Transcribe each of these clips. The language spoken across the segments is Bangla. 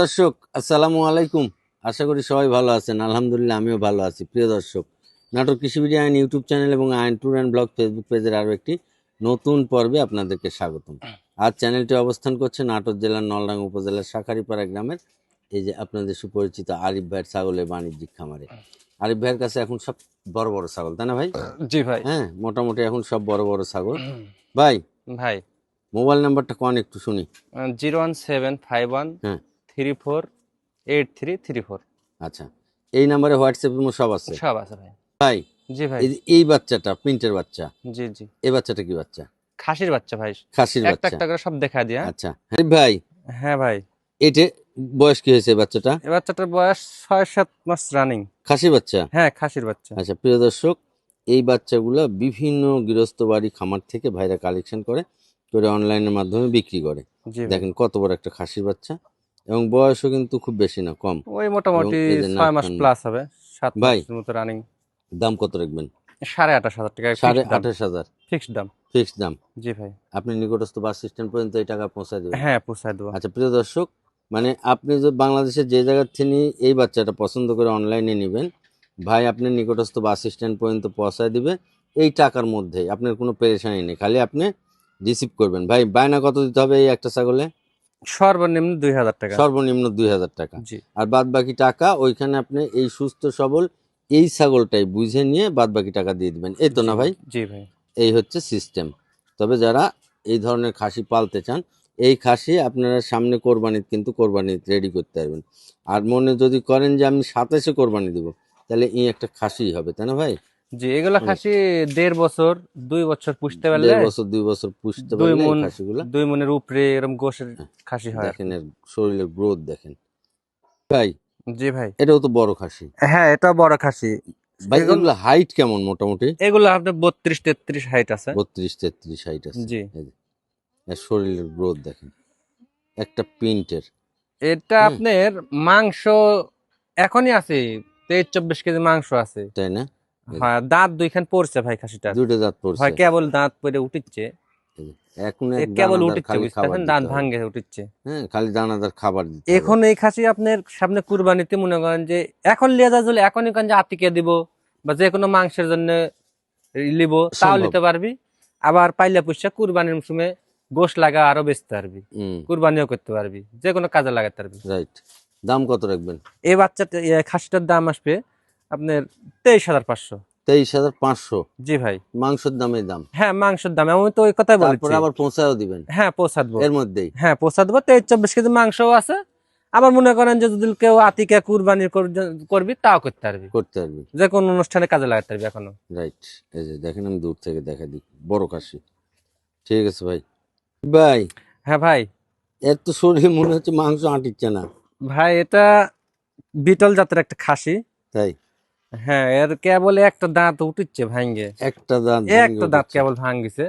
দর্শক আসসালামু আলাইকুম। আশা করি সবাই ভালো আছেন। আলহামদুলিল্লাহ আমিও ভালো আছি। প্রিয় দর্শক নাটক কৃষি কৃষিবিডি আইন ইউটিউব চ্যানেল এবং আইন ট্যুর অ্যান্ড ব্লগ ফেসবুক পেজের আরও একটি নতুন পর্বে আপনাদেরকে স্বাগতম। আজ চ্যানেলটি অবস্থান করছে নাটোর জেলার নলডাঙ্গা উপজেলার শাখারিপাড়া গ্রামের এই যে আপনাদের সুপরিচিত আরিফ ভাইয়ের ছাগলের বাণিজ্যিক খামারে। আরিফ ভাইয়ের কাছে এখন সব বড় বড় ছাগল তাই না ভাই? জি ভাই। হ্যাঁ মোটামুটি এখন সব বড় বড় ছাগল। ভাই ভাই। মোবাইল নাম্বারটা কোন একটু শুনি। Zero one seven five one হ্যাঁ। Three four eight three three four আচ্ছা এই নাম্বারে হোয়াটসঅ্যাপ সব আছে? সব আছে ভাই। ভাই জি ভাই। এই বাচ্চাটা প্রিন্টের বাচ্চা? জি জি। এই বাচ্চাটা কি বাচ্চা? খাসির বাচ্চা ভাই। খাসির বাচ্চা। একটা করে সব দেখা দিয়া। আচ্ছা হ্যাঁ ভাই। হ্যাঁ ভাই। এটা বয়স কি হয়েছে বাচ্চাটা? এই বাচ্চাটার বয়স ছয় সাত মাস রানিং খাসি বাচ্চা? হ্যাঁ খাসির বাচ্চা। আচ্ছা প্রিয় দর্শক এই বাচ্চাগুলো বিভিন্ন গৃহস্থ বাড়ি খামার থেকে ভাইরা কালেকশন করে করে অনলাইনের মাধ্যমে বিক্রি করে। দেখেন কত বড় একটা খাসির বাচ্চা। এবং বয়সও কিন্তু খুব বেশি না কম। ওই মোটামুটি ছয় মাস প্লাস হবে সাত ভাই। মতো রানিং দাম কত রাখবেন? সাড়ে আঠাশ হাজার টাকা সাড়ে আঠাশ হাজার। ফিক্সড দাম। ফিক্সড দাম? জি ভাই। আপনি নিকটস্থ বাস স্ট্যান্ড পর্যন্ত এই টাকা পৌঁছায় দেবেন। হ্যাঁ পোষায় দেবো। আচ্ছা প্রিয় দর্শক মানে আপনি যে বাংলাদেশের যে জায়গার থেকে এই বাচ্চাটা পছন্দ করে অনলাইনে নেবেন ভাই আপনার নিকটস্থ বাস স্ট্যান্ড পর্যন্ত পৌঁছায় দিবে। এই টাকার মধ্যে আপনার কোনো পেরেশানি নেই। খালি আপনি রিসিভ করবেন। ভাই বায়না কত দিতে হবে এই একটা ছাগলে? সর্বনিম্ন দুই হাজার টাকা। সর্বনিম্ন দুই হাজার টাকা। আর বাদ বাকি টাকা ওইখানে আপনি এই সুস্থ সবল এই ছাগলটাই বুঝে নিয়ে বাদ বাকি টাকা দিয়ে দিবেন। এই তো না ভাই? জি ভাই। এই হচ্ছে সিস্টেম তবে যারা এই ধরনের খাসি পালতে চান এই খাসি আপনারা সামনে কোরবানি কিন্তু কোরবানি রেডি করতে পারবেন। আর মনে যদি করেন যে আমি সাতাশে কোরবানি দেবো তাহলে এই একটা খাসি হবে তাই না ভাই? জি এগুলা খাসি দেড় বছর দুই বছর পুষতে পারলে দেড় বছর দুই বছর পুষতে দুই পারলে দুই মনের উপরে এরকম গোশের খাসি হয়। দেখেন এর শরীরের গ্রোথ দেখেন। ভাই জি ভাই। এটাও তো বড় খাসি। হ্যাঁ এটা বড় খাসি। ভাই এগুলো- হাইট কেমন মোটামুটি? এগুলো আপনার বত্রিশ তেত্রিশ হাইট আছে। বত্রিশ তেত্রিশ হাইট আছে। জি। যে, শরীরের গ্রোথ দেখেন। একটা প্রিন্টের এটা আপনার মাংস এখনই আছে তেইশ চব্বিশ কেজি মাংস আছে। তাই না। হ্যাঁ। দাঁত দুইখান পড়ছে ভাই খাসিটা দুটো দাঁত পড়ছে। হয় কেবল দাঁত উঠিচ্ছে। এখন কেবল দানাদার উঠিচ্ছে বুঝতেছেন দাঁত হবে। ভাঙ্গে উঠিচ্ছে। হ্যাঁ খালি দানাদার খাবার দিতে এখন এই খাসি আপনার সামনে কুরবানিতে মনে করেন যে এখন লিয়ে যা চলে এখনই কান যে আতিকে দিব বা যে কোনো মাংসের জন্য লিব তাও নিতে পারবি। আবার পাইলে পুষা কুরবানির সময় গোশ লাগা আরও বেচতে পারবি। কুরবানিও করতে পারবি। যে কোনো কাজে লাগাতে পারবি। রাইট। দাম কত রাখবেন? এই বাচ্চাটা খাসিটার দাম আসবে আপনার তেইশ হাজার পাঁচশো। তেইশ হাজার পাঁচশো। জি ভাই। মাংসের দামে দাম। হ্যাঁ মাংসের দাম। আমি তো ওই কথাই তারপরে আবার পৌঁছায়ও দিবেন। হ্যাঁ পৌঁছা এর মধ্যেই। হ্যাঁ পৌঁছা দেবো। তেইশ চব্বিশ কেজি মাংসও আছে। আবার মনে করেন যে যদি কেউ আতিকা কুরবানি কর- করবি তাও করতে পারবি। করতে পারবি। যে কোনো অনুষ্ঠানে কাজে লাগাতে পারবি এখনও। রাইট। এই যে দেখেন আমি দূর থেকে দেখা দিই। বড় খাসি। ঠিক আছে ভাই। ভাই। হ্যাঁ ভাই। এর তো শরীরে মনে হচ্ছে মাংস আঁটিচ্ছে না। ভাই এটা বিটল জাতের একটা খাসি। তাই? হ্যাঁ এর কেবল একটা দাঁত উঠিচ্ছে ভাঙ্গে। একটা দাঁত একটা দাঁত উঠেছে। কেবল ভাঙ্গিছে।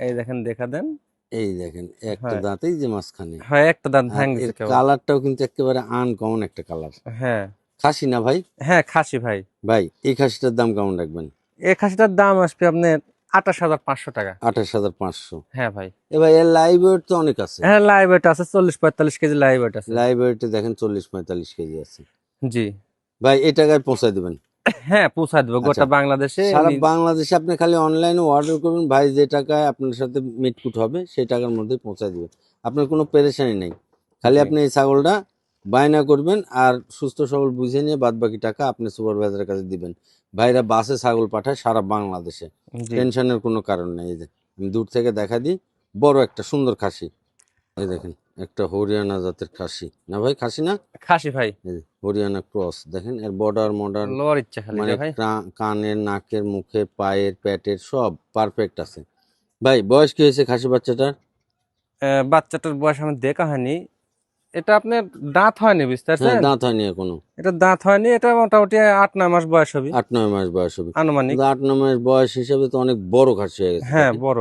এই দেখেন দেখা দেন। এই দেখেন একটা হ্যাঁ। দাঁতেই যে মাঝখানে। হ্যাঁ একটা দাঁত ভাঙ্গিছে কালারটাও কিন্তু একেবারে আনকমন একটা কালার। হ্যাঁ। খাসি না ভাই? হ্যাঁ খাসি ভাই। ভাই এই খাসিটার দাম কেমন রাখবেন? এই খাসিটার দাম আসবে আপনার আঠাশ হাজার পাঁচশো টাকা। আঠাশ হাজার পাঁচশো। হ্যাঁ ভাই। এবার এর লাইভ ওয়েট তো অনেক আছে। হ্যাঁ লাইভ ওয়েট আছে চল্লিশ পঁয়তাল্লিশ কেজি লাইভ ওয়েট আছে। লাইভ ওয়েটে দেখেন চল্লিশ পঁয়তাল্লিশ কেজি আছে। জি। ভাই এই টাকায় পৌঁছায় দেবেন। হ্যাঁ পৌঁছা দেবো গোটা আচ্ছা। বাংলাদেশে সারা বাংলাদেশে আপনি খালি অনলাইনে অর্ডার করবেন। ভাই যে টাকায় আপনার সাথে মিটকুট হবে সেই টাকার মধ্যে পৌঁছায় দিবেন। আপনার কোনো পেরেশানি নেই। খালি আপনি এই ছাগলটা বায়না করবেন আর সুস্থ সবল বুঝে নিয়ে বাদ বাকি টাকা আপনি সুপারভাইজারের কাছে দিবেন। ভাইরা বাসে ছাগল পাঠায় সারা বাংলাদেশে। টেনশনের কোনো কারণ নেই। এই যে আমি দূর থেকে দেখা দিই। বড় একটা সুন্দর খাসি। এই দেখেন। একটা হরিয়ানা জাতের খাসি। না ভাই খাসি না? খাসি ভাই। হরিয়ানা ক্রস দেখেন এর বর্ডার মডার্ন লোয়ার ইচ্ছা খালি মানে কানের নাকের মুখের পায়ের পেটের সব পারফেক্ট আছে। ভাই বয়স কি হয়েছে খাসি বাচ্চাটার? বাচ্চাটার বয়স আমি দেখা হয়নি। এটা আপনার দাঁত হয়নি বুঝতে হ্যাঁ দাঁত হয়নি এখনও। এটা দাঁত হয়নি এটা মোটামুটি আট নয় মাস বয়স হবে। আট নয় মাস বয়স হবে। আনুমানিক। আট নয় মাস বয়স হিসাবে তো অনেক বড় খাসি হয়ে গেছে হ্যাঁ বড়।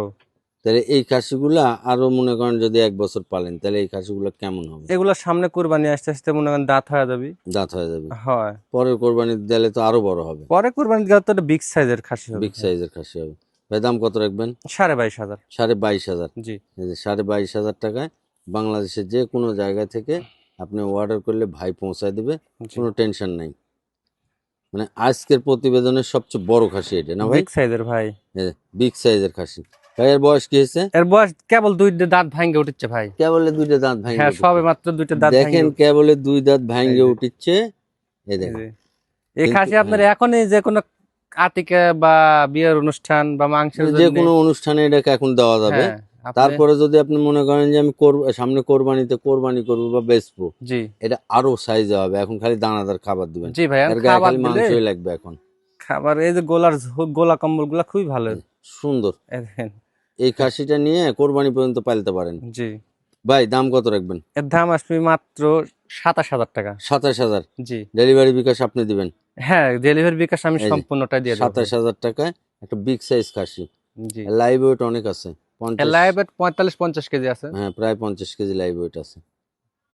তাহলে এই খাসিগুলা আরও মনে করেন যদি এক বছর পালেন তাহলে এই খাসিগুলো কেমন হবে? এগুলো সামনে কুরবানি আসতে আসতে মনে করেন দাঁত হয়ে যাবে। দাঁত হয়ে যাবে। হয়। পরের কোরবানি দিলে তো আরও বড় হবে। পরে কুরবানি দিলে তো বিগ সাইজের খাসি হবে। বিগ সাইজের খাসি হবে। ভাই দাম কত রাখবেন? সাড়ে বাইশ হাজার। সাড়ে বাইশ হাজার। জি। সাড়ে বাইশ হাজার টাকায় বাংলাদেশের যে কোনো জায়গা থেকে আপনি অর্ডার করলে ভাই পৌঁছায় দেবে কোনো টেনশন নাই। মানে আজকের প্রতিবেদনের সবচেয়ে বড় খাসি এটা না ভাই? বিগ সাইজের ভাই। বিগ সাইজের খাসি। এর বয়স কি হয়েছে? এর বয়স কেবল দুই দাঁত ভাঙ্গে উঠছে ভাই। কেবলে দুইটা দাঁত হ্যাঁ সবে মাত্র দুইটা দাঁত দেখেন কেবলে দুই দাঁত ভাঙে এই যে। উঠিচ্ছে এই দেখেন। এই খাসি আপনার এখনই যে কোনো আতিকে বা বিয়ের অনুষ্ঠান বা মাংসের যে কোনো অনুষ্ঠানে এটাকে এখন দেওয়া যাবে। হ্যাঁ, তারপরে যদি আপনি মনে করেন যে আমি করব সামনে কোরবানিতে কোরবানি করব বা বেচবো এটা আরও সাইজে হবে। এখন খালি দানাদার খাবার দিবেন। জি ভাই খালি মাংসই লাগবে এখন। খাবার এই যে গোলার গোলা কম্বলগুলা খুবই ভালো। সুন্দর। এই। খাসিটা নিয়ে কোরবানি পর্যন্ত পালতে পারেন। জি। ভাই দাম কত রাখবেন? এর দাম আসবে মাত্র সাতাশ হাজার টাকা। সাতাশ হাজার? জি। ডেলিভারি বিকাশ আপনি দিবেন? হ্যাঁ ডেলিভারি বিকাশ আমি সম্পূর্ণটা দিয়ে দেবো। সাতাশ হাজার টাকায় একটা বিগ সাইজ খাসি। জি। লাইভ ওয়েট অনেক আছে পঞ্চাশ ওয়েট পঁয়তাল্লিশ পঞ্চাশ কেজি আছে। হ্যাঁ প্রায় পঞ্চাশ কেজি লাইভ ওয়েট আছে।